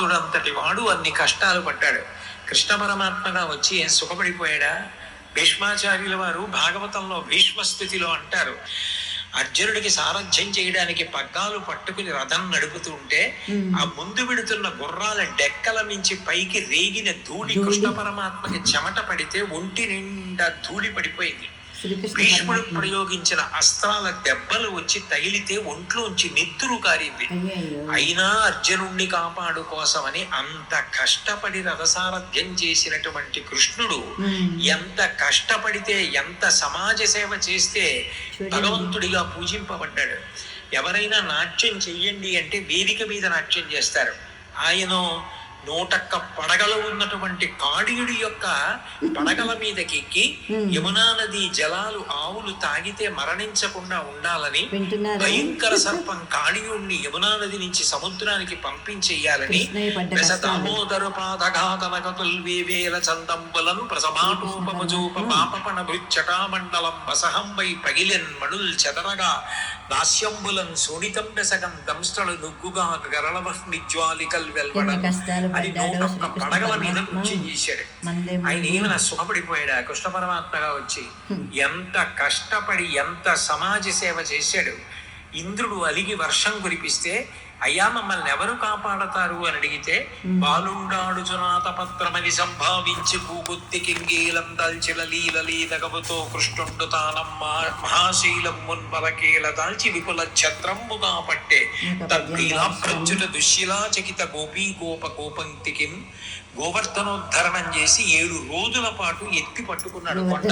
భగవంతుడంతటి వాడు అన్ని కష్టాలు పడ్డాడు. కృష్ణ పరమాత్మగా వచ్చి ఏం సుఖపడిపోయాడా? భీష్మాచార్యుల వారు భాగవతంలో భీష్మ స్థితిలో అంటారు. అర్జునుడికి సారథ్యం చేయడానికి పగ్గాలు పట్టుకుని రథం నడుపుతూ ఉంటే ఆ ముందు విడుతున్న గుర్రాల డెక్కల మించి పైకి రేగిన ధూళి. కృష్ణ పరమాత్మకి చెమట పడితే ఒంటి నిండా ధూళి పడిపోయింది. భీష్ముడు ప్రయోగించిన అస్త్రాల దెబ్బలు వచ్చి తగిలితే ఒంట్లోంచి నెత్తురు కారింది అయినా అర్జునుణ్ణి కాపాడు కోసమని అంత కష్టపడి రథసారథ్యం చేసినటువంటి కృష్ణుడు. ఎంత కష్టపడితే ఎంత సమాజ సేవ చేస్తే. భగవంతుడిగా పూజింపబడ్డాడు. ఎవరైనా నాట్యం చెయ్యండి అంటే వేదిక మీద నాట్యం చేస్తారు. ఆయన నూటక్క పడగలు ఉన్నటువంటి కాళీయుడి యొక్క పడగల మీదకి ఎక్కి Hmm. యమునా నది జలాలు ఆవులు తాగితే మరణించకుండా ఉండాలని భయంకర సర్పం కాళీయుణ్ణి యమునా నది నుంచి సముద్రానికి పంపించేయాలని కృష్ణయ్య పడ్డ దశ కష్టాలు దామోదర పాదఘాతనకతుల్ వేవేల చందంబులం ప్రసమాటోపమజూప పాపపణ భృచ్చటామండలం వసహంబై పగిలెన్ మణుల్ చెదరగా దాస్యంబులం శోణితం బెసగం దంస్టలు నుగ్గుగా గరళవహ్నిజ్వాలికల్ వెల్వడం. నూటొక్క శ్రీకృష్ణ పడగల మీద. నృత్యం చేశాడు ఆయన. ఏమైనా సుఖపడిపోయాడా కృష్ణ పరమాత్మగా వచ్చి ఎంత కష్టపడి ఎంత సమాజ సేవ చేశాడు? ఇంద్రుడు అలిగి వర్షం కురిపిస్తే అయ్యా మమ్మల్ని ఎవరు కాపాడతారు అని అడిగితే బాలుండాడుచునాత పత్రమని సంభావించి పూగుత్తి కింగీలం దాల్చిన లీల లీలగముతో కృష్ణుండు తానమ్మ మహాశీలం మున్మలకేల దాల్చి విపుల ఛత్రంబుగా పట్టే. తద్లీలాప్రచుట దుశ్శిలా చకిత గోపీ గోప గోపంక్తికిం గోవర్ధనోద్ధరణం చేసి ఏడు రోజుల పాటు ఎత్తి పట్టుకున్నాడు కొండ.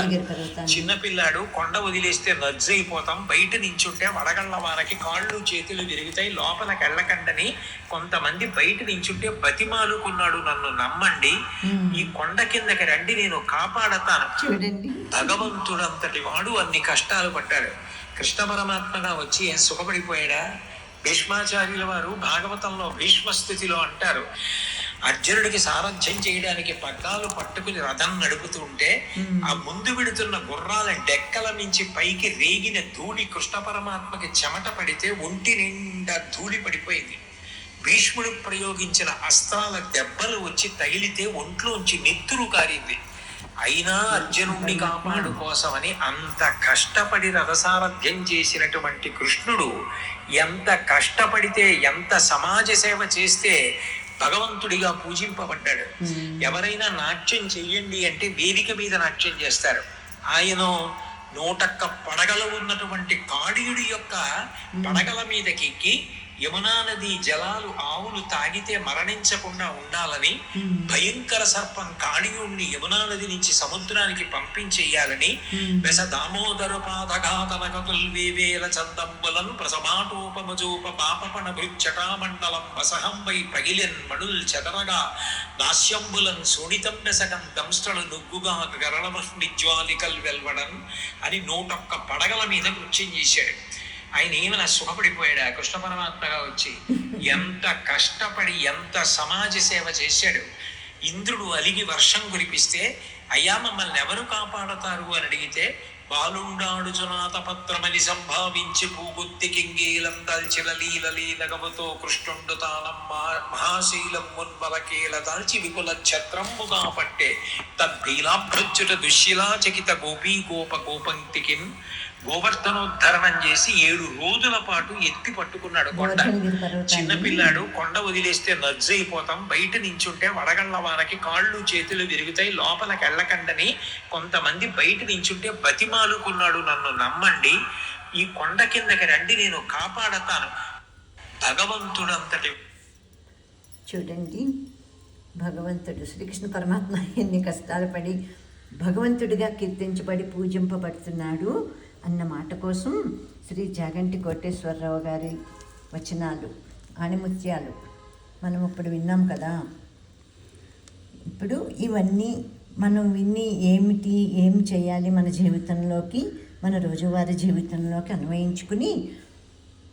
చిన్నపిల్లాడు కొండ వదిలేస్తే నజ్జైపోతాం. బయట నించుంటే వడగళ్ళ వానకి కాళ్ళు చేతులు విరుగుతాయి లోపలికి వెళ్ళకండని కొంతమంది బయట నించుంటే బతిమాలుకున్నాడు నన్ను నమ్మండి. ఈ కొండ కిందకి రండి నేను కాపాడతాను. భగవంతుడంతటి వాడు అన్ని కష్టాలు పడ్డాడు. కృష్ణ పరమాత్మగా వచ్చి ఏం సుఖపడిపోయాడా? భీష్మాచార్యుల వారు భాగవతంలో భీష్మ స్థితిలో అంటారు. అర్జునుడికి సారథ్యం చేయడానికి పగ్గాలు పట్టుకుని రథం నడుపుతూ ఉంటే ఆ ముందు విడుతున్న గుర్రాల డెక్కల మించి పైకి రేగిన ధూళి కృష్ణ పరమాత్మకి చెమట పడితే ఒంటి నిండా ధూళి పడిపోయింది. భీష్ముడు ప్రయోగించిన అస్త్రాల దెబ్బలు వచ్చి తగిలితే ఒంట్లోంచి నెత్తురు కారింది. అయినా అర్జునుడిని కాపాడు కోసమని అంత కష్టపడి రథసారథ్యం చేసినటువంటి కృష్ణుడు ఎంత కష్టపడితే ఎంత సమాజ సేవ చేస్తే భగవంతుడిగా పూజింపబడ్డాడు. ఎవరైనా నాట్యం చెయ్యండి అంటే వేదిక మీద నాట్యం చేస్తారు. ఆయన నూటక్క పడగలు ఉన్నటువంటి కాళీయుడి యొక్క పడగల మీదకి ఎక్కి యమునా నది జలాలు ఆవులు తాగితే మరణించకుండా ఉండాలని భయంకర సర్పం కాళీయుణ్ణి యమునా నది నుంచి సముద్రానికి పంపించేయాలని వెస దామోదర పాదఘాతనకతుల్ వేవేల చందంబులను ప్రసమాటోపమజూప పాపపణ భృచ్చటామండలం వసహంబై పగిలెన్ మణుల్ చెదరగా దాస్యంబులం శోణితం బెసగం దంస్టలు నుగ్గుగా గరళవహ్నిజ్వాలికల్ వెల్వడం అని నూటొక్క పడగల మీద నృత్యం చేశాడు. ఆయన ఏమైనా సుఖపడిపోయాడా కృష్ణ పరమాత్మగా వచ్చి ఎంత కష్టపడి ఎంత సమాజ సేవ చేశాడు. ఇంద్రుడు అలిగి వర్షం కురిపిస్తే అయ్యా మమ్మల్ని ఎవరు కాపాడతారు అని అడిగితే బాలుండాడు పత్రమని సంభావించి పూగుత్తి కింగీలం దల్చిల లీల లీలగవతో కృష్ణుండు తానం మహాశీలం మున్మలకేల దాల్చి విపుల ఛత్రంబుగా పట్టే. తద్భీలాభ్రచ్యుట దుశ్శిలా చకిత గోపీ గోప గోపంక్తికిం గోవర్ధనోద్ధరణం చేసి ఏడు రోజుల పాటు ఎత్తి పట్టుకున్నాడు కొండ. చిన్నపిల్లాడు కొండ వదిలేస్తే నజ్జైపోతాం బయట నించుంటే వడగళ్ళ వానకి కాళ్ళు చేతులు విరుగుతాయి. లోపలికి వెళ్ళకండని కొంతమంది బయట నించుంటే బతిమాలుకున్నాడు నన్ను నమ్మండి. ఈ కొండ కిందకి రండి నేను కాపాడతాను. భగవంతుడంతటి చూడండి భగవంతుడు శ్రీకృష్ణ పరమాత్మ ఎన్ని కష్టాలు పడి భగవంతుడిగా కీర్తించబడి పూజింపబడుతున్నాడు. అన్న మాట కోసం శ్రీ జాగంటి కోటేశ్వరరావు గారి వచనాలు ఆణిముత్యాలు మనం ఇప్పుడు విన్నాం కదా. ఇప్పుడు ఇవన్నీ మనం విని ఏమిటి ఏం చేయాలి మన జీవితంలోకి మన రోజువారీ జీవితంలోకి అన్వయించుకుని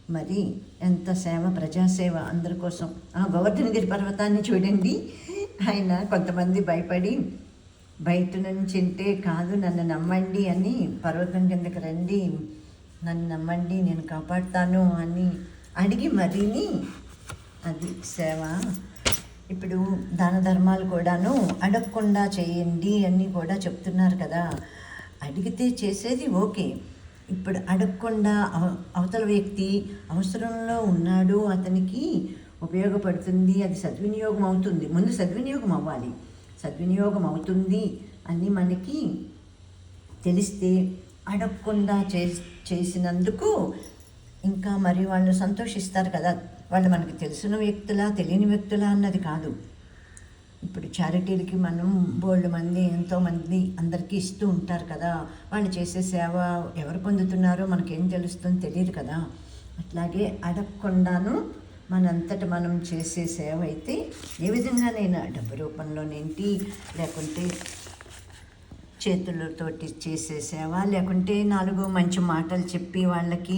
మరి ఎంత సేవ ప్రజాసేవ అందరి కోసం ఆ గోవర్ధనగిరి పర్వతాన్ని చూడండి. ఆయన కొంతమంది భయపడి బయట నుంచి అంటే కాదు నన్ను నమ్మండి అని పర్వతం కిందకి రండి నన్ను నమ్మండి నేను కాపాడుతాను అని అడిగి మరీని అది సేవ. ఇప్పుడు దాన ధర్మాలు కూడాను అడగకుండా చేయండి అని కూడా చెప్తున్నారు కదా. అడిగితే చేసేది ఓకే. ఇప్పుడు అడగకుండా అవ- అవతల వ్యక్తి అవసరంలో ఉన్నాడు అతనికి ఉపయోగపడుతుంది అది సద్వినియోగం అవుతుంది. ముందు సద్వినియోగం అవ్వాలి. సద్వినియోగం అవుతుంది అని మనకి తెలిస్తే అడగకుండా చే చేసినందుకు ఇంకా మరి వాళ్ళు సంతోషిస్తారు కదా. వాళ్ళు మనకి తెలిసిన వ్యక్తులా తెలియని వ్యక్తులా అన్నది కాదు. ఇప్పుడు చారిటీలకి మనం బోల్డ్ మంది ఎంతోమంది అందరికీ ఇస్తూ ఉంటారు కదా. వాళ్ళు చేసే సేవ ఎవరు పొందుతున్నారో మనకేం తెలుస్తుందో తెలియదు కదా. అట్లాగే అడగకుండాను మనంతట మనం చేసే సేవ అయితే ఏ విధంగానైనా డబ్బు రూపంలోనేంటి? లేకుంటే చేతులతోటి చేసే సేవ లేకుంటే నాలుగు మంచి మాటలు చెప్పి వాళ్ళకి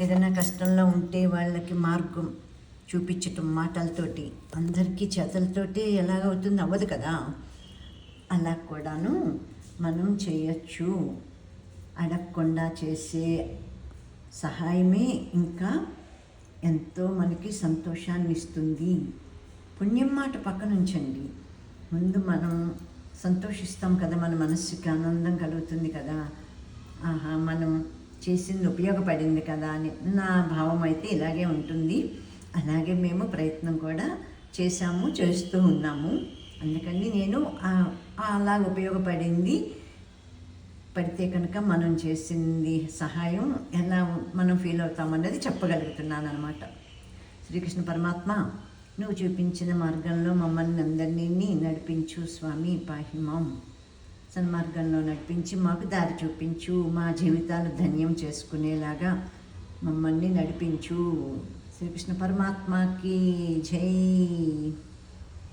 ఏదైనా కష్టంలో ఉంటే వాళ్ళకి మార్గం చూపించటం మాటలతోటి అందరికీ చేతులతోటి ఎలాగవుతుంది? అవ్వదు కదా. అలా కూడాను మనం చేయొచ్చు. అడగకుండా చేసే సహాయమే ఇంకా ఎంతో మనకి సంతోషాన్ని ఇస్తుంది పుణ్యం మాట పక్కన ఉంచండి ముందు మనం సంతోషిస్తాం కదా మన మనస్సుకి ఆనందం కలుగుతుంది కదా. ఆహా మనం చేసింది ఉపయోగపడింది కదా అని నా భావం అయితే ఇలాగే ఉంటుంది. అలాగే మేము ప్రయత్నం కూడా చేశాము చేస్తూ ఉన్నాము. అందుకని నేను అలా ఉపయోగపడింది. పడితే కనుక మనం చేసింది సహాయం ఎలా మనం ఫీల్ అవుతామన్నది చెప్పగలుగుతున్నాను అనమాట శ్రీకృష్ణ పరమాత్మ నువ్వు చూపించిన మార్గంలో మమ్మల్ని అందరినీ నడిపించు స్వామి పాహిమాం సన్మార్గంలో నడిపించి మాకు దారి చూపించు మా జీవితాలు ధన్యం చేసుకునేలాగా మమ్మల్ని నడిపించు. శ్రీకృష్ణ పరమాత్మకి జై.